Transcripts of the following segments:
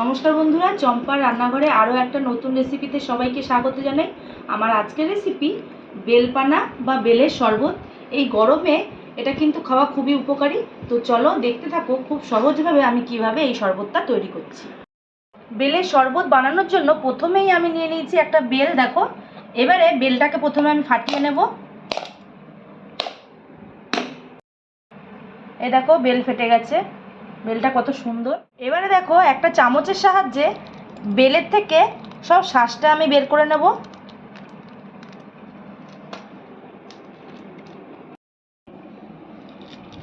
নমস্কার বন্ধুরা, চম্পার রান্নাঘরে আরও একটা নতুন রেসিপিতে সবাইকে স্বাগত জানাই। আমার আজকের রেসিপি বেলপানা বা বেলের শরবত। এই গরমে এটা কিন্তু খাওয়া খুবই উপকারী। তো চলো দেখতে থাকো খুব সহজভাবে আমি কীভাবে এই শরবতটা তৈরি করছি। বেলের শরবত বানানোর জন্য প্রথমেই আমি নিয়ে নিয়েছি একটা বেল, দেখো। এবারে বেলটাকে প্রথমে আমি ফাটিয়ে নেব। এ দেখো, বেল ফেটে গেছে। বেলটা কত সুন্দর। এবারে দেখো, একটা চামচের সাহায্যে বেলের থেকে সব শ্বাসটা আমি বের করে নেব।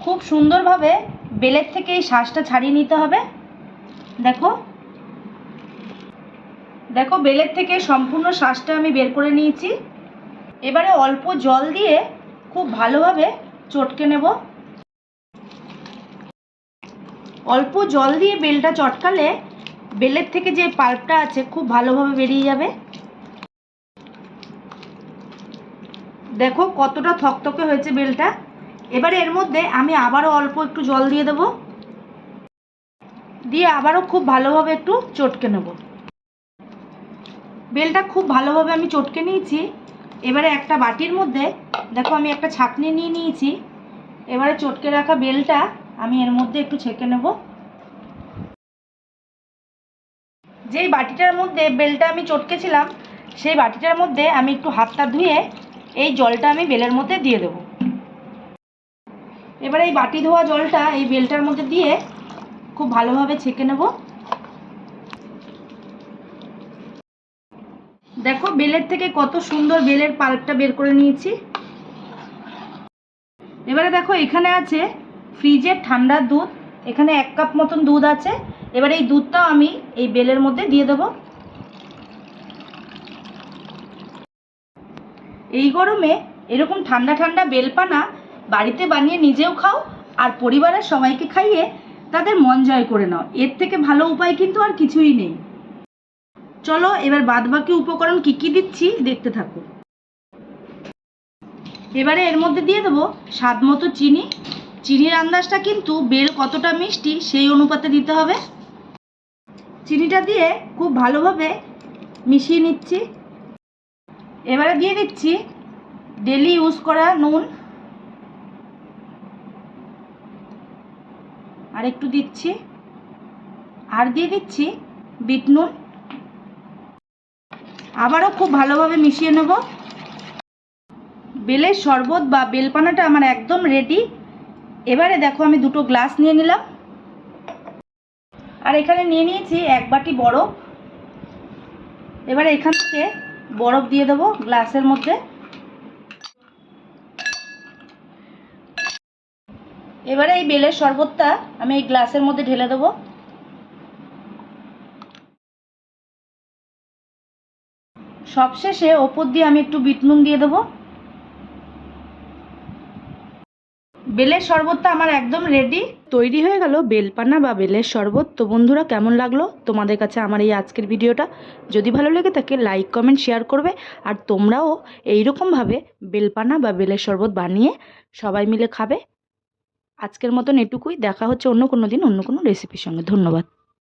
খুব সুন্দরভাবে বেলের থেকে এই শ্বাসটা ছাড়িয়ে নিতে হবে। দেখো। দেখো, বেলের থেকে সম্পূর্ণ শ্বাসটা আমি বের করে নিয়েছি। এবারে অল্প জল দিয়ে খুব ভালোভাবে চটকে নেব। অল্প জল দিয়ে বেলটা চটকালে বেলের থেকে যে পাল্পটা আছে খুব ভালোভাবে বেরিয়ে যাবে। দেখো কতটা থকথকে হয়েছে বেলটা। এবারে এর মধ্যে আমি আবারও অল্প একটু জল দিয়ে দেবো। দিয়ে আবারও খুব ভালোভাবে একটু চটকে নেব। বেলটা খুব ভালোভাবে আমি চটকে নিয়েছি। এবারে একটা বাটির মধ্যে, দেখো আমি একটা ছাঁকনি নিয়ে নিয়েছি। এবারে চটকে রাখা বেলটা আমি এর মধ্যে একটু ছেঁকে নেব। যেই বাটিটার মধ্যে বেলটা আমি চটকেছিলাম, সেই বাটিটার মধ্যে আমি একটু হাতটা ধুয়ে এই জলটা আমি বেলের মধ্যে দিয়ে দেব। এবার এই বাটি ধোয়া জলটা এই বেলটার মধ্যে দিয়ে খুব ভালোভাবে ছেঁকে নেব। দেখো বেলের থেকে কত সুন্দর বেলের পাল্পটা বের করে নিয়েছি। এবারে দেখো এখানে আছে ফ্রিজের ঠান্ডা দুধ, এখানে এক কাপ মতন দুধ আছে। এবার এই দুধটাও আমি এই বেলের মধ্যে দিয়ে দেব। এই গরমে এরকম ঠান্ডা ঠান্ডা বেলপানা বাড়িতে বানিয়ে নিজেও খাও আর পরিবারের সবাইকে খাইয়ে তাদের মন জয় করে নাও। এর থেকে ভালো উপায় কিন্তু আর কিছুই নেই। চলো এবার বাদবাকি উপকরণ কি কি দিচ্ছি দেখতে থাকো। এবারে এর মধ্যে দিয়ে দেবো স্বাদ মতো চিনি চিনির আন্দাজটা কিন্তু বেল কতটা মিষ্টি সেই অনুপাতে দিতে হবে। চিনিটা দিয়ে খুব ভালোভাবে মিশিয়ে নিচ্ছি। এবারে দিয়ে দিচ্ছি ডেলি ইউজ করা নুন। আর একটু দিচ্ছি। আর দিয়ে দিচ্ছি বিট নুন। আবারও খুব ভালোভাবে মিশিয়ে নেব। বেলের শরবত বা বেলপানাটা আমার একদম রেডি এবারে দেখো আমি দুটো গ্লাস নিয়ে নিলাম। আর এখানে নিয়ে নিয়েছি এক বাটি বরফ। এবারে এখান থেকে বরফ দিয়ে দেবো গ্লাসের মধ্যে। এবারে এই বেলের শরবতটা আমি এই গ্লাসের মধ্যে ঢেলে দেবো। সবশেষে ওপর দিয়ে আমি একটু বিট নুন দিয়ে দেবো। বেলের শরবতটা আমার একদম রেডি তৈরি হয়ে গেল বেলপানা বা বেলের শরবত। তো বন্ধুরা, কেমন লাগল তোমাদের কাছে আমার এই আজকের ভিডিওটা? যদি ভালো লেগে থাকে লাইক কমেন্ট শেয়ার করবে। আর তোমরাও এইরকমভাবে বেলপানা বা বেলের শরবত বানিয়ে সবাই মিলে খাবে। আজকের মতন এটুকুই। দেখা হচ্ছে অন্য কোনো দিন, অন্য কোনো রেসিপির সঙ্গে। ধন্যবাদ।